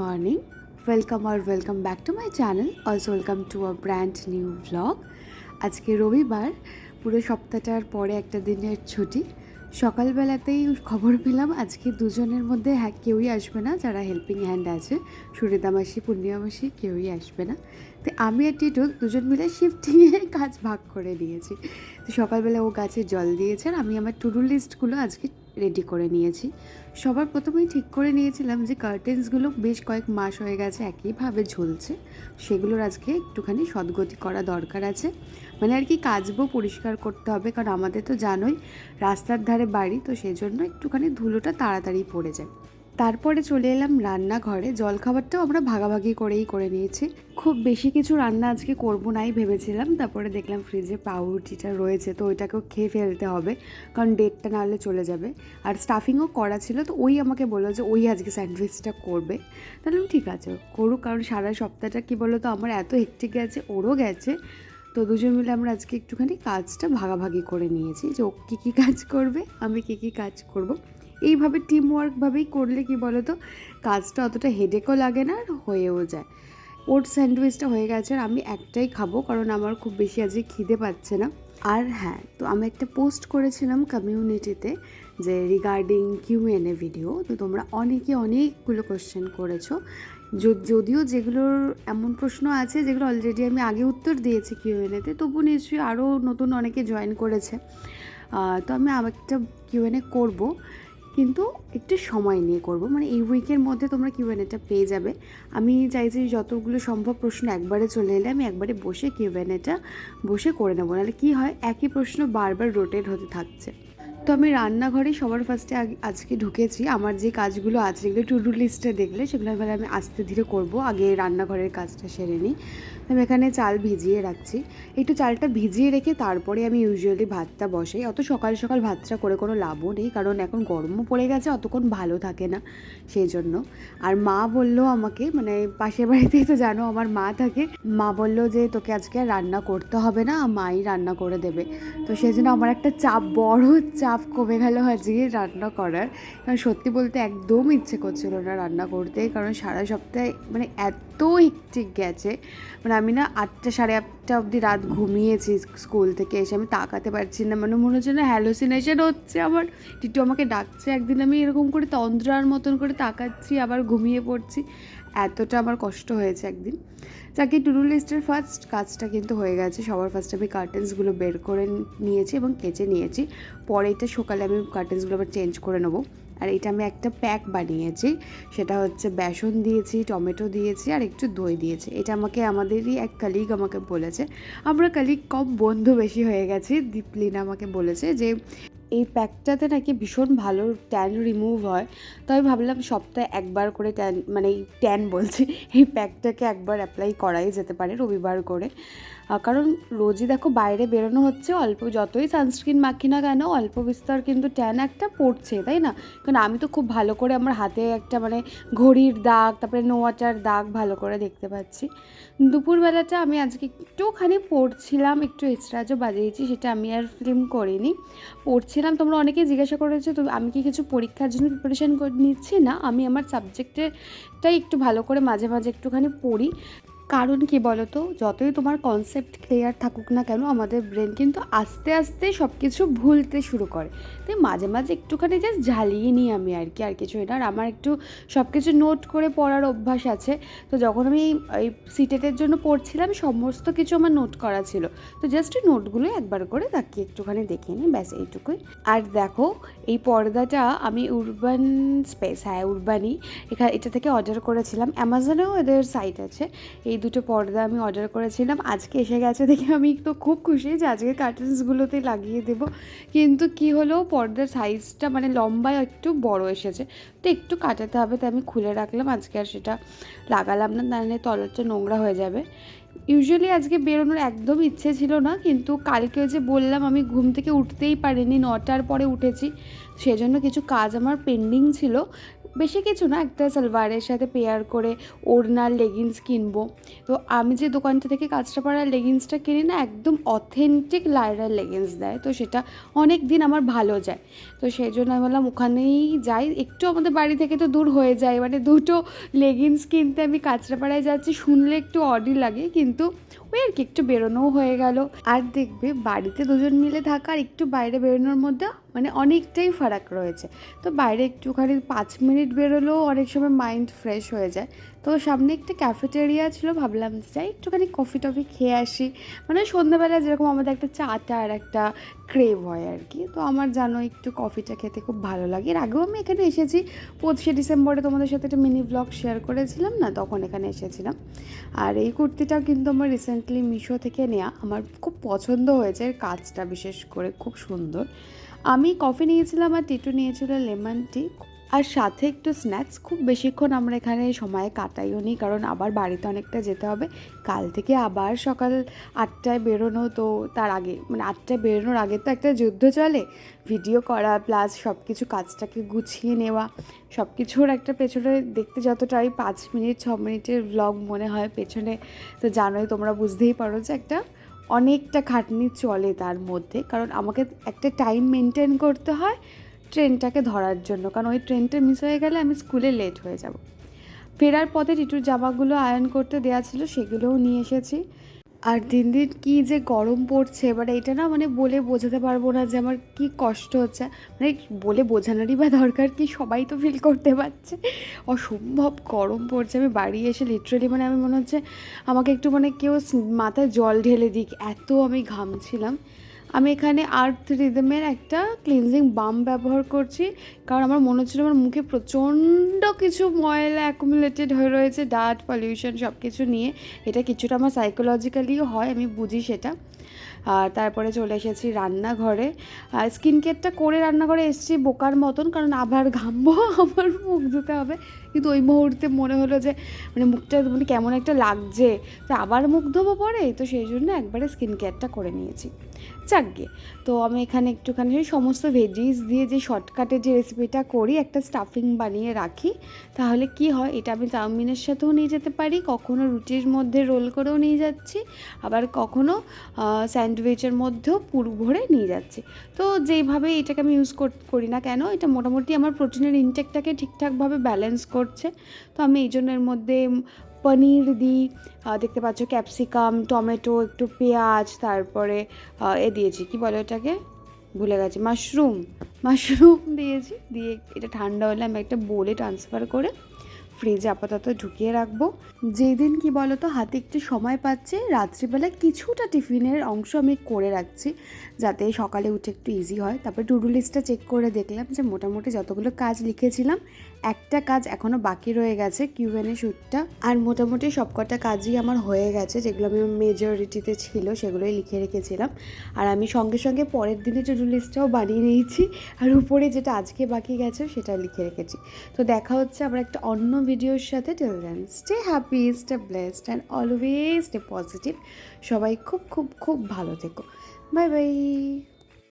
Morning welcome R welcome back to my channel also welcome to a brand new vlog আজকে রবিবার, পুরো সপ্তাহটার পরে একটা দিনের ছুটি। সকালবেলাতেই খবর পেলাম আজকে দুজনের মধ্যে হ্যাঁ কেউই আসবে না, যারা হেল্পিং হ্যান্ড আছে। সুরিতা মাসি, পূর্ণিমা মাসি, কেউই আসবে না। তো আমি আর টিটু দুজন মিলে শিফটিংয়ে কাজ ভাগ করে নিয়েছি। তো সকালবেলা ও গাছে জল দিয়েছে আর আমি আমার টুডু লিস্টগুলো আজকে রেডি করে নিয়েছি। সবার প্রথমেই ঠিক করে নিয়েছিলাম যে কার্টেন্সগুলো বেশ কয়েক মাস হয়ে গেছে একইভাবে ঝুলছে। সেগুলোর আজকে একটুখানি সদ্গতি করা দরকার আছে। মানে আর কি কাচবো, পরিষ্কার করতে হবে, কারণ আমাদের তো জানোই রাস্তার ধারে বাড়ি, তো সেজন্য একটুখানি ধুলোটা তাড়াতাড়ি পড়ে যায়। তারপরে চলে এলাম রান্নাঘরে। জলখাবারটাও আমরা ভাগাভাগি করেই করে নিয়েছি। খুব বেশি কিছু রান্না আজকে করব নাই ভেবেছিলাম। তারপরে দেখলাম ফ্রিজে পাউরুটিটা রয়েছে, তো ওইটাকেও খেয়ে ফেলতে হবে, কারণ ডেটটা না হলে চলে যাবে। আর স্টাফিংও করা ছিল, তো ওই আমাকে বলল যে ওই আজকে স্যান্ডউইচটা করবে। তাহলে ঠিক আছে, করুক, কারণ সারা সপ্তাহটা কী বলো তো আমার এত হেক্টিক গেছে, ওরও গেছে। তো দুজন মিলে আমরা আজকে একটুখানি কাজটা ভাগাভাগি করে নিয়েছি যে ও কী কী কাজ করবে, আমি কী কী কাজ করব। এইভাবে টিম ওয়ার্কভাবেই করলে কি বলো তো কাজটা অতটা হেডেকও লাগে না আর হয়েও যায়। ওর স্যান্ডউইচটা হয়ে গেছে আর আমি একটাই খাব কারণ আমার খুব বেশি আজকে খিদে পাচ্ছে না। আর হ্যাঁ তো আমি একটা পোস্ট করেছিলাম কমিউনিটিতে যে regarding Q N A video তো তোমরা অনেকে অনেকগুলো কোশ্চেন করেছ। যদিও যেগুলোর এমন প্রশ্ন আছে যেগুলো অলরেডি আমি আগে উত্তর দিয়েছি কিউ এন এতে তবু নিশ্চয়ই আরও নতুন অনেকে জয়েন করেছে। তো আমি এন এ করব। কিন্তু একটু সময় নিয়ে করব। মানে এই উইকের মধ্যে তোমরা কিউএনএটা পেয়ে যাবে। আমি চাই যে যতগুলো সম্ভব প্রশ্ন একবারে চলে এলে আমি একবারে বসে কিউএনএটা বসে করে নেব। নাহলে কী হয়, একই প্রশ্ন বারবার রোটেট হতে থাকছে। তো আমি রান্নাঘরে সবার ফার্স্টে আজকে ঢুকেছি। আমার যে কাজগুলো আছে যেগুলো টু ডু লিস্টে দেখলে সেগুলো এবার আমি আস্তে ধীরে করব। আগে রান্নাঘরের কাজটা সেরে নিই। আমি এখানে চাল ভিজিয়ে রাখছি। একটু চালটা ভিজিয়ে রেখে তারপরে আমি ইউজুয়ালি ভাতটা বসাই। অত সকাল সকাল ভাতটা করে কোনো লাভও নেই, কারণ এখন গরমও পড়ে গেছে, অতক্ষণ ভালো থাকে না সেই জন্য আর মা বলল আমাকে মানে পাশের বাড়িতেই তো জানো আমার মা থাকে, মা বলল যে তোকে আজকে রান্না করতে হবে না, মাই রান্না করে দেবে। তো সেই জন্য আমার একটা চাপ বড় চাপ কমে গেল আজকে রান্না করার। কারণ সত্যি বলতে একদম ইচ্ছে করছিল না রান্না করতে। কারণ সারা সপ্তাহে মানে এত হিকটিক গেছে। মানে আমি না আটটা সাড়ে আটটা অবধি রাত ঘুমিয়েছি স্কুল থেকে এসে আমি তাকাতে পারছি না। মানে মনে হচ্ছে না হ্যালোসিনেশন হচ্ছে আমার। টিটু আমাকে ডাকছে, একদিন আমি এরকম করে তন্দ্রার মতন করে তাকাচ্ছি, আবার ঘুমিয়ে পড়ছি। এতটা আমার কষ্ট হয়েছে একদিন। যাকে টুডু লিস্টের ফার্স্ট কাজটা কিন্তু হয়ে গেছে। সবার ফার্স্ট আমি কার্টেন্সগুলো বের করে নিয়েছি এবং কেচে নিয়েছি। পরে এটা সকালে আমি কার্টেন্সগুলো আবার চেঞ্জ করে নেব। আর এটা আমি একটা প্যাক বানিয়েছি। সেটা হচ্ছে বেসন দিয়েছি, টমেটো দিয়েছি আর একটু দই দিয়েছি। এটা আমাকে, আমাদেরই এক কালিগ আমাকে বলেছে। আমরা কালিগ কম বন্ধু বেশি হয়ে গেছি। দীপলিনা আমাকে বলেছে যে, এই প্যাকটাতে নাকি ভীষণ ভালো ট্যান রিমুভ হয়। তো আমি ভাবলাম সপ্তাহে একবার করে ট্যান মানে এই ট্যান বলছি, এই প্যাকটাকে একবার অ্যাপ্লাই করাই যেতে পারে রবিবার করে। কারণ রোজই দেখো বাইরে বেরোনো হচ্ছে, অল্প যতই সানস্ক্রিন মাখি না কেন অল্প বিস্তর কিন্তু ট্যান একটা পড়ছে, তাই না? কারণ আমি তো খুব ভালো করে আমার হাতে একটা মানে ঘড়ির দাগ, তারপরে নোয়াটার দাগ ভালো করে দেখতে পাচ্ছি। দুপুরবেলাটা আমি আজকে একটুখানি পড়ছিলাম, একটু এক্সট্রাজও বাজিয়েছি, সেটা আমি আর ফিল্ম করিনি। পড়ছিলাম, তোমরা অনেকেই জিজ্ঞাসা করেছ, তো আমি কি কিছু পরীক্ষার জন্য প্রিপারেশন নিচ্ছি না? আমি আমার সাবজেক্টেরটাই একটু ভালো করে মাঝে মাঝে একটুখানি পড়ি। কারণ কি বলো তো যতই তোমার কনসেপ্ট ক্লিয়ার থাকুক না কেন, আমাদের ব্রেন কিন্তু আস্তে আস্তে সব কিছু ভুলতে শুরু করে। তাই মাঝে মাঝে একটুখানি জাস্ট ঝালিয়ে নিই আমি আর কি, আর কিছু এটা আর আমার একটু সব কিছু নোট করে পড়ার অভ্যাস আছে। তো যখন আমি এই সিটেটের জন্য পড়ছিলাম, সমস্ত কিছু আমার নোট করা ছিল। তো জাস্ট ওই নোটগুলো একবার করে তাকে একটুখানি দেখে নিই, ব্যাস এইটুকুই। আর দেখো, এই পর্দাটা আমি উরবান স্পেস হ্যাঁ উরবানি এখানে এটা থেকে অর্ডার করেছিলাম। অ্যামাজনেও এদের সাইট আছে। এই দুটো পর্দা আমি অর্ডার করেছিলাম। আজকে এসে গেছে দেখে আমি তো খুব খুশি যে আজকে কার্টেন্সগুলোতে লাগিয়ে দেবো। কিন্তু কি হলো, পর্দার সাইজটা মানে লম্বায় একটু বড় এসেছে। তো একটু কাটাতে হবে তো আমি খুলে রাখলাম। আজকে আর সেটা লাগালাম না, তাহলে তলারটা নোংরা হয়ে যাবে। ইউজুয়ালি আজকে বেরোনোর একদম ইচ্ছে ছিল না, কিন্তু কালকে যে বললাম, আমি ঘুম থেকে উঠতেই পারিনি, নটার পরে উঠেছি। সেজন্য কিছু কাজ আমার পেন্ডিং ছিল। বেশি কিছু না, একটা সালোয়ারের সাথে পেয়ার করে ওড়নার লেগিংস কিনবো। তো আমি যে দোকানটা থেকে কাজটা কাঁচরাপাড়ার লেগিংসটা কিনি না, একদম অথেন্টিক লাইরার লেগিংস দেয়। তো সেটা অনেক দিন আমার ভালো যায়। তো সেই জন্য আমি বললাম, ওখানেই যাই। একটু আমাদের বাড়ি থেকে তো দূর হয়ে যায়। মানে দুটো লেগিংস কিনতে আমি কাঁচরাপাড়ায় যাচ্ছি, শুনলে একটু অডি লাগে, কিন্তু ওই আর কি, একটু বেরোনোও হয়ে গেল। আর দেখবে, বাড়িতে দুজন মিলে থাকা আর একটু বাইরে বেরোনোর মধ্যে মানে অনেকটাই ফারাক রয়েছে। তো বাইরে একটুখানি পাঁচ মিনিট বেরোলেও অনেক সময় মাইন্ড ফ্রেশ হয়ে যায়। তো সামনে একটা ক্যাফেটেরিয়া ছিল, ভাবলাম যে যাই একটুখানি কফি টফি খেয়ে আসি। মানে সন্ধ্যাবেলা যেরকম আমাদের একটা চাটা আর একটা ক্রেভ হয় আর কি। তো আমার জানো একটু কফিটা খেতে খুব ভালো লাগে। এর আগেও আমি এখানে এসেছি, পঁচিশে ডিসেম্বরে তোমাদের সাথে একটা মিনি ব্লগ শেয়ার করেছিলাম না, তখন এখানে এসেছিলাম। আর এই কুর্তিটাও কিন্তু আমার রিসেন্টলি মিশো থেকে নেওয়া আমার খুব পছন্দ হয়েছে, এর কাজটা বিশেষ করে খুব সুন্দর। আমি কফি নিয়েছিলাম আর টিটু নিয়েছিল লেমন টি। আর সাথে একটু স্ন্যাক্স খুব বেশিক্ষণ আমরা এখানে সময় কাটাইও নি, কারণ আবার বাড়িতে অনেকটা যেতে হবে। কাল থেকে আবার সকাল আটটায় বেরোনো, তো তার আগে মানে আটটায় বেরোনোর আগে তো একটা যুদ্ধ চলে। ভিডিও করা প্লাস সব কিছু কাজটাকে গুছিয়ে নেওয়া। সব কিছুর একটা পেছনে দেখতে যতটা ওই পাঁচ মিনিট, ছ মিনিটের ব্লগ মনে হয় পেছনে, তো জানোই তোমরা বুঝতেই পারো যে একটা অনেকটা খাটনি চলে তার মধ্যে, কারণ আমাকে একটা টাইম মেনটেন করতে হয় ট্রেনটাকে ধরার জন্য। কারণ ওই ট্রেনটা মিস হয়ে গেলে আমি স্কুলে লেট হয়ে যাব। ফেরার পথে টিটুর জামাগুলো আয়রন করতে দেওয়া ছিল, সেগুলোও নিয়ে এসেছি। আর দিন দিন কী যে গরম পড়ছে মানে এটা না মানে বলে বোঝাতে পারব না যে আমার কি কষ্ট হচ্ছে। মানে বলে বোঝানোরই বা দরকার কি সবাই তো ফিল করতে পারছে। অসম্ভব গরম পড়ছে, আমি বাড়ি এসে লিটারেলি মানে আমি মনে হচ্ছে আমাকে একটু মানে কেউ মাথায় জল ঢেলে দিক, এত আমি ঘামছিলাম আমি এখানে আর্থ রিদমের একটা ক্লিনজিং বাম ব্যবহার করছি, কারণ আমার মনে হচ্ছিল আমার মুখে প্রচণ্ড কিছু ময়লা অ্যাকুমুলেটেড হয়ে রয়েছে ডাস্ট পলিউশন সব কিছু নিয়ে। এটা কিছুটা আমার সাইকোলজিক্যালিও হয়, আমি বুঝি সেটা। আর তারপরে চলে এসেছি রান্নাঘরে। স্কিন কেয়ারটা করে রান্নাঘরে এসেছি বোকার মতন, কারণ আবার ঘামবো আবার মুখ ধুতে হবে। কিন্তু ওই মুহূর্তে মনে হলো যে মানে মুখটা মানে কেমন একটা লাগছে। তো আবার মুখ ধোবো পরে, তো সেই জন্য একবারে স্কিন কেয়ারটা করে নিয়েছি। যাকগে। তো আমি এখানে একটুখানি সমস্ত ভেজিস দিয়ে যে শর্টকাটে যে রেসিপিটা করি, একটা স্টাফিং বানিয়ে রাখি। তাহলে কি হয়, এটা আমি চাউমিনের সাথেও নিয়ে যেতে পারি, কখনো রুটির মধ্যে রোল করেও নিয়ে যাচ্ছি, আবার কখনো স্যান্ডউইচের মধ্যেও পুর ভরে নিয়ে যাচ্ছি। তো যেইভাবে এটাকে আমি ইউজ করি না কেন, এটা মোটামুটি আমার প্রোটিনের ইনটেকটাকে ঠিকঠাকভাবে ব্যালেন্স করছে। তো আমি এই জন্য এর মধ্যে পনির দিই দেখতে পাচ্ছ ক্যাপসিকাম, টমেটো, একটু পেঁয়াজ, তারপরে এ দিয়েছি। কি বলে ওটাকে? ভুলে গেছি। মাশরুম। মাশরুম দিয়েছি। দিয়ে এটা ঠান্ডা হলে আমি একটা বোলে ট্রান্সফার করে ফ্রিজে আপাতত ঢুকিয়ে রাখব। যেদিন কি বলতো, হাতে একটু সময় পাচ্ছে, রাত্রিবেলা কিছুটা টিফিনের অংশ আমি করে রাখছি, যাতে সকালে উঠে একটু ইজি হয়। তারপর টুডু লিস্টটা চেক করে দেখলাম যে মোটামুটি যতগুলো কাজ লিখেছিলাম, একটা কাজ এখনও বাকি রয়ে গেছে কিউএনএ শ্যুটটা আর মোটামুটি সবকটা কাজই আমার হয়ে গেছে, যেগুলো আমি মেজরিটিতে ছিল সেগুলোই লিখে রেখেছিলাম। আর আমি সঙ্গে সঙ্গে পরের দিনে টুডু লিস্টটাও বানিয়ে নিয়েছি, আর উপরে যেটা আজকে বাকি গেছে সেটা লিখে রেখেছি। তো দেখা হচ্ছে আবার একটা অন্য ভিডিওর সাথে। Till then stay happy stay blessed and always stay positive সবাই খুব খুব খুব ভালো থেকো। Bye bye